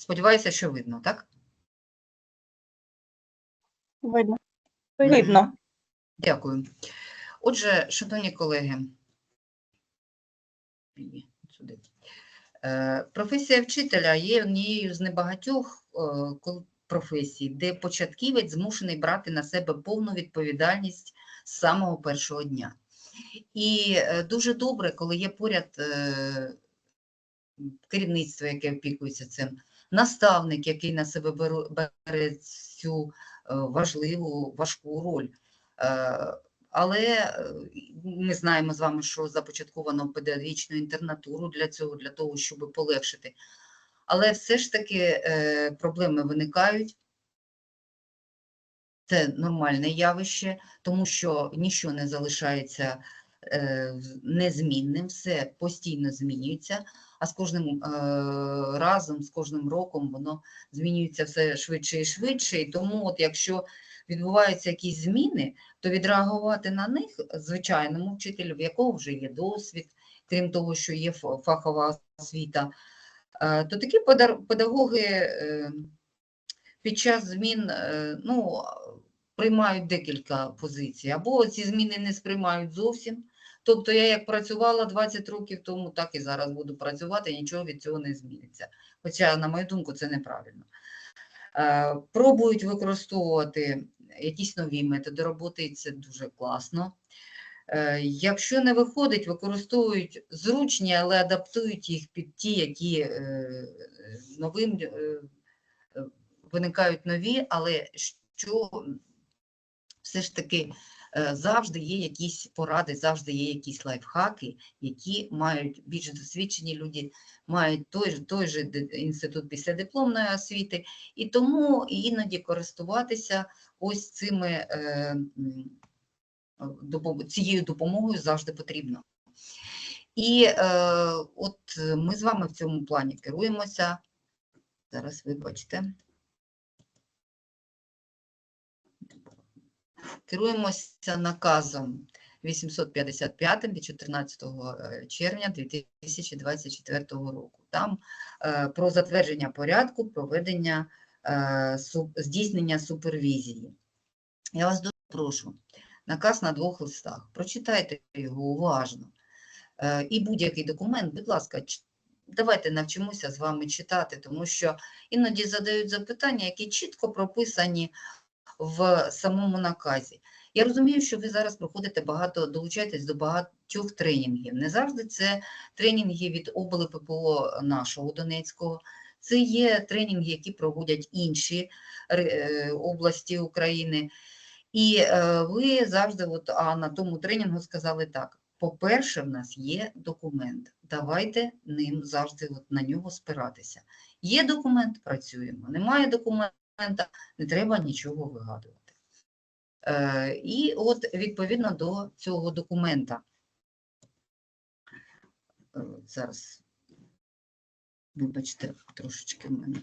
Сподіваюся, що видно, так? Видно. Видно. Дякую. Отже, шановні колеги. Е, професія вчителя є однією з небагатьох е, професій, де початківець змушений брати на себе повну відповідальність з самого першого дня. І е, дуже добре, коли є поряд керівництво, яке опікується цим, наставник, який на себе бере цю е, важливу, важку роль. Е, Але е, ми знаємо з вами, що започатковано педагогічну інтернатуру для цього, для того, щоб полегшити. Але все ж таки проблеми виникають. Це нормальне явище, тому що нічого не залишається незмінним, все постійно змінюється, а з кожним е, разом, з кожним роком воно змінюється все швидше і швидше. І тому, от якщо відбуваються якісь зміни, то відреагувати на них звичайному вчителю, в якого вже є досвід, крім того, що є фахова освіта, е, то такі педагоги е, під час змін ну, приймають декілька позицій, або ці зміни не сприймають зовсім. Тобто я як працювала 20 років тому, так і зараз буду працювати, нічого від цього не зміниться. Хоча, на мою думку, це неправильно. Е, Пробують використовувати якісь нові методи роботи, і це дуже класно. Е, Якщо не виходить, використовують зручні, але адаптують їх під ті, які е, новим виникають нові, але що все ж таки е, завжди є якісь поради, завжди є якісь лайфхаки, які мають більш досвідчені люди, мають той, той же інститут післядипломної освіти, і тому іноді користуватися ось цими е, цією допомогою завжди потрібно. І е, от ми з вами в цьому плані керуємося. Зараз вибачте. Керуємося наказом 855 від 14 е, червня 2024 року. Там е, про затвердження порядку проведення е, здійснення супервізії. Я вас дуже прошу, наказ на двох листах. Прочитайте його уважно. І будь-який документ, будь ласка, давайте навчимося з вами читати, тому що іноді задають запитання, які чітко прописані в самому наказі. Я розумію, що ви зараз проходите багато, долучаєтесь до багатьох тренінгів. Не завжди це тренінги від обли ППО нашого Донецького. Це є тренінги, які проводять інші е, області України. І е, ви завжди, от, а на тому тренінгу сказали так: по-перше, в нас є документ. Давайте ним завжди от, на нього спиратися. Є документ, працюємо. Немає документа, не треба нічого вигадувати. Е, і от відповідно до цього документа. Е, зараз, вибачте, трошечки в мене.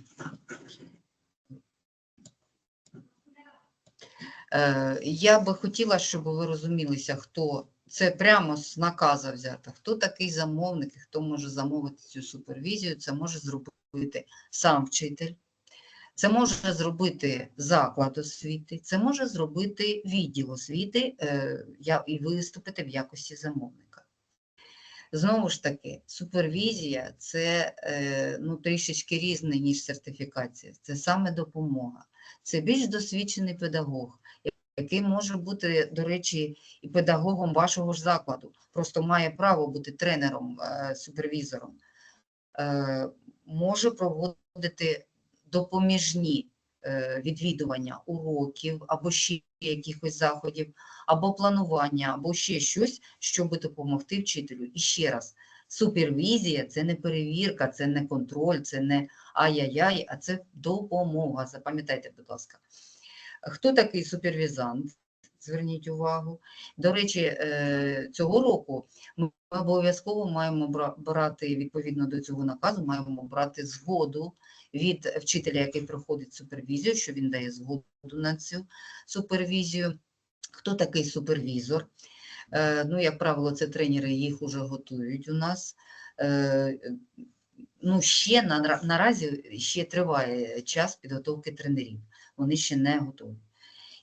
Е, Я би хотіла, щоб ви розумілися, хто це прямо з наказу взято, хто такий замовник і хто може замовити цю супервізію. Це може зробити сам вчитель, це може зробити заклад освіти, це може зробити відділ освіти е, і виступити в якості замовника. Знову ж таки, супервізія це е, ну, трішечки різне, ніж сертифікація. Це саме допомога. Це більш досвідчений педагог, який може бути, до речі, і педагогом вашого ж закладу, просто має право бути тренером, е, супервізором, е, може проводити допоміжні е, відвідування уроків або ще якихось заходів, або планування, або ще щось, щоб допомогти вчителю. І ще раз, супервізія це не перевірка, це не контроль, це не ай-яй-яй, а це допомога. Запам'ятайте, будь ласка. Хто такий супервізант? Зверніть увагу. До речі, е, цього року ми обов'язково маємо брати відповідно до цього наказу, маємо брати згоду від вчителя, який проходить супервізію, що він дає згоду на цю супервізію. Хто такий супервізор? Е, Ну, як правило, це тренери їх уже готують у нас. Е, ну, ще на, наразі ще триває час підготовки тренерів. Вони ще не готові.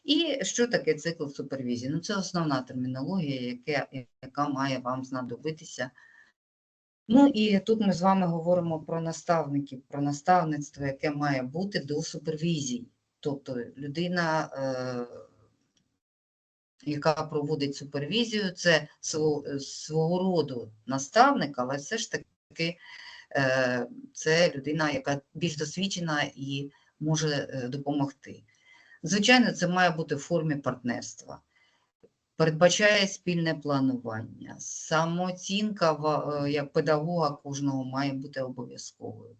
І що таке цикл супервізії? Ну, це основна термінологія, яка, яка має вам знадобитися. Ну і тут ми з вами говоримо про наставників, про наставництво, яке має бути до супервізії. Тобто людина, е, яка проводить супервізію, це свого, роду наставник, але все ж таки е, це людина, яка більш досвідчена і може е, допомогти. Звичайно, це має бути в формі партнерства. Передбачає спільне планування, самооцінка е, як педагога кожного має бути обов'язковою,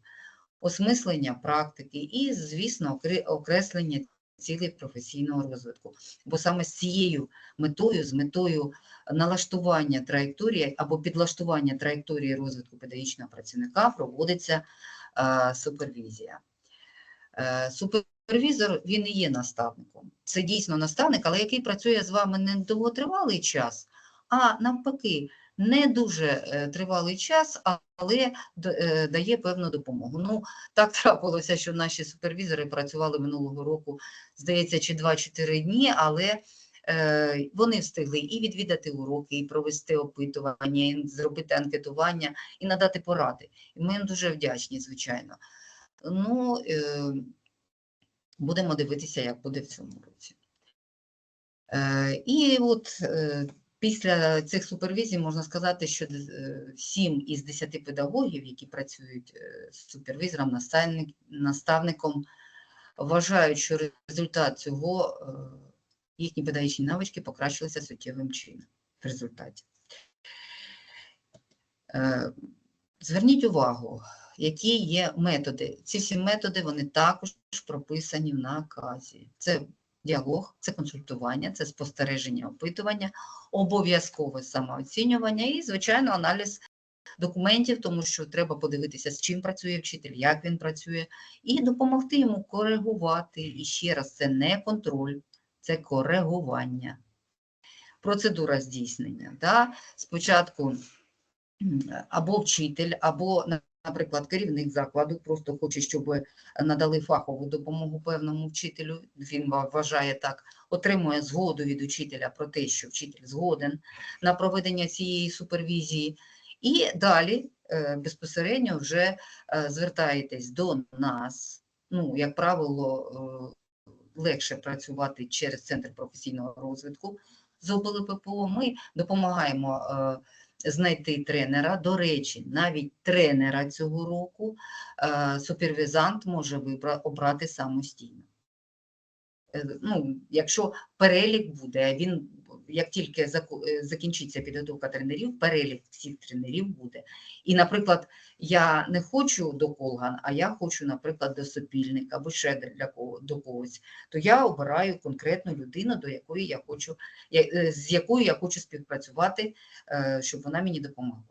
осмислення практики і, звісно, окреслення цілей професійного розвитку. Бо саме з цією метою, з метою налаштування траєкторії або підлаштування траєкторії розвитку педагогічного працівника проводиться е, супервізія. Супервізор він і є наставником. Це дійсно наставник, але який працює з вами не довготривалий час, а навпаки, не дуже е, тривалий час, але е, дає певну допомогу. Ну, так трапилося, що наші супервізори працювали минулого року, здається, чи 2-4 дні, але е, вони встигли і відвідати уроки, і провести опитування, і зробити анкетування, і надати поради. І ми їм дуже вдячні, звичайно. Ну, будемо дивитися, як буде в цьому році. Е, І от е, після цих супервізій можна сказати, що 7 із 10 педагогів, які працюють е, з супервізором, наставником, вважають, що результат цього, е, їхні педагогічні навички покращилися суттєвим чином в результаті. Е, Зверніть увагу, які є методи. Ці всі методи вони також прописані в наказі. Це діалог, це консультування, це спостереження, опитування, обов'язкове самооцінювання і, звичайно, аналіз документів, тому що треба подивитися, з чим працює вчитель, як він працює, і допомогти йому коригувати. І ще раз, це не контроль, це коригування. Процедура здійснення. Да? Спочатку або вчитель, або, наприклад, керівник закладу просто хоче, щоб надали фахову допомогу певному вчителю, він вважає так, отримує згоду від учителя про те, що вчитель згоден на проведення цієї супервізії. І далі е, безпосередньо вже е, звертаєтесь до нас. Ну, як правило, е, легше працювати через Центр професійного розвитку з ОБЛППО. Ми допомагаємо е, знайти тренера. До речі, навіть тренера цього року е, супервізант може обрати самостійно. Е, Ну, якщо перелік буде, він як тільки е, закінчиться підготовка тренерів, перелік всіх тренерів буде. І, наприклад, я не хочу до Колган, а я хочу, наприклад, до Сопільника або ще для кого до когось, то я обираю конкретну людину, до якої я хочу, е, з якою я хочу співпрацювати, е, щоб вона мені допомогла.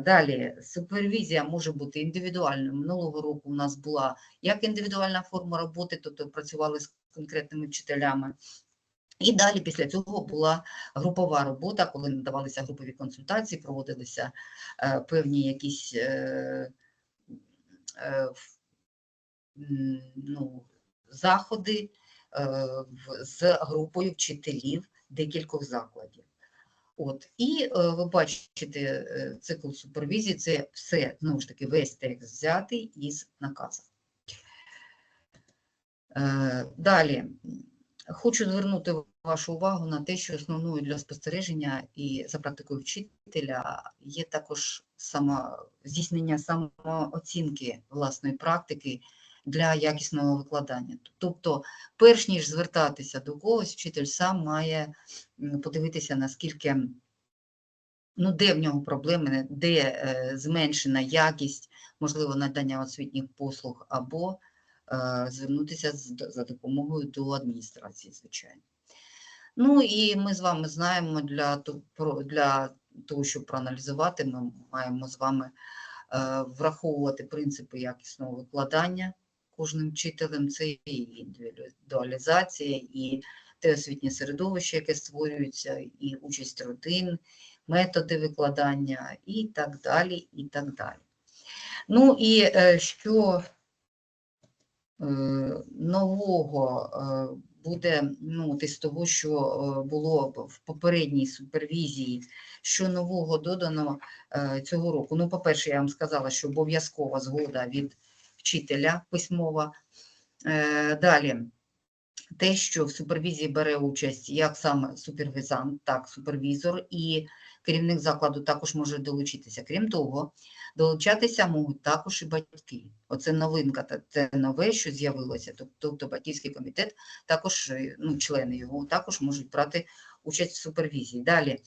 Далі, супервізія може бути індивідуальною. Минулого року у нас була як індивідуальна форма роботи, тобто працювали з конкретними вчителями. І далі після цього була групова робота, коли надавалися групові консультації, проводилися е, певні якісь е, е, ну, заходи е, з групою вчителів декількох закладів. От, і е, ви бачите е, цикл супервізії, це все, знову ж таки, весь текст взятий із наказу. Е, Далі, хочу звернути вашу увагу на те, що основною для спостереження і за практикою вчителя є також само, здійснення самооцінки власної практики для якісного викладання. Тобто, перш ніж звертатися до когось, вчитель сам має подивитися, наскільки ну, де в нього проблеми, де е, зменшена якість, можливо, надання освітніх послуг, або звернутися за допомогою до адміністрації, звичайно. Ну і ми з вами знаємо, для, для того, щоб проаналізувати, ми маємо з вами е, враховувати принципи якісного викладання кожним вчителем. Це і індивідуалізація, і те освітнє середовище, яке створюється, і участь родин, методи викладання і так далі, і так далі. Ну і е, що е, нового е, буде ну, із того, що е, було в попередній супервізії, що нового додано е, цього року. Ну, по-перше, я вам сказала, що обов'язкова згода від вчителя письмова. Е, Далі, те, що в супервізії бере участь як саме супервізант, так супервізор і керівник закладу також може долучитися. Крім того, долучатися можуть також і батьки. Оце новинка, це нове, що з'явилося. Тобто батьківський комітет, також е, ну, члени його також можуть брати участь в супервізії. Далі,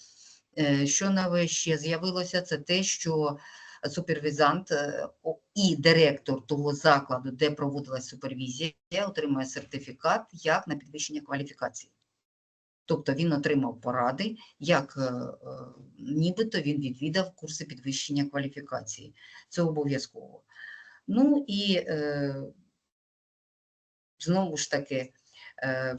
е, що нове ще з'явилося, це те, що супервізант е, і директор того закладу, де проводилась супервізія, отримує сертифікат як на підвищення кваліфікації. Тобто він отримав поради, як е, е, нібито він відвідав курси підвищення кваліфікації. Це обов'язково. Ну і е, знову ж таки,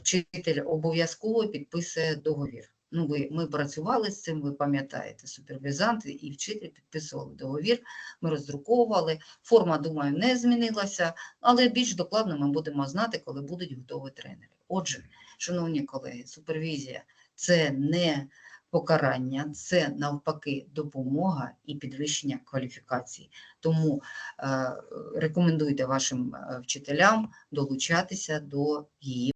вчитель обов'язково підписує договір. Ну, ви, ми працювали з цим, ви пам'ятаєте, супервізант і вчитель підписували договір, ми роздруковували. Форма, думаю, не змінилася, але більш докладно ми будемо знати, коли будуть готові тренери. Отже, шановні колеги, супервізія це не покарання, це навпаки допомога і підвищення кваліфікації. Тому е, рекомендуйте вашим е, вчителям долучатися до її.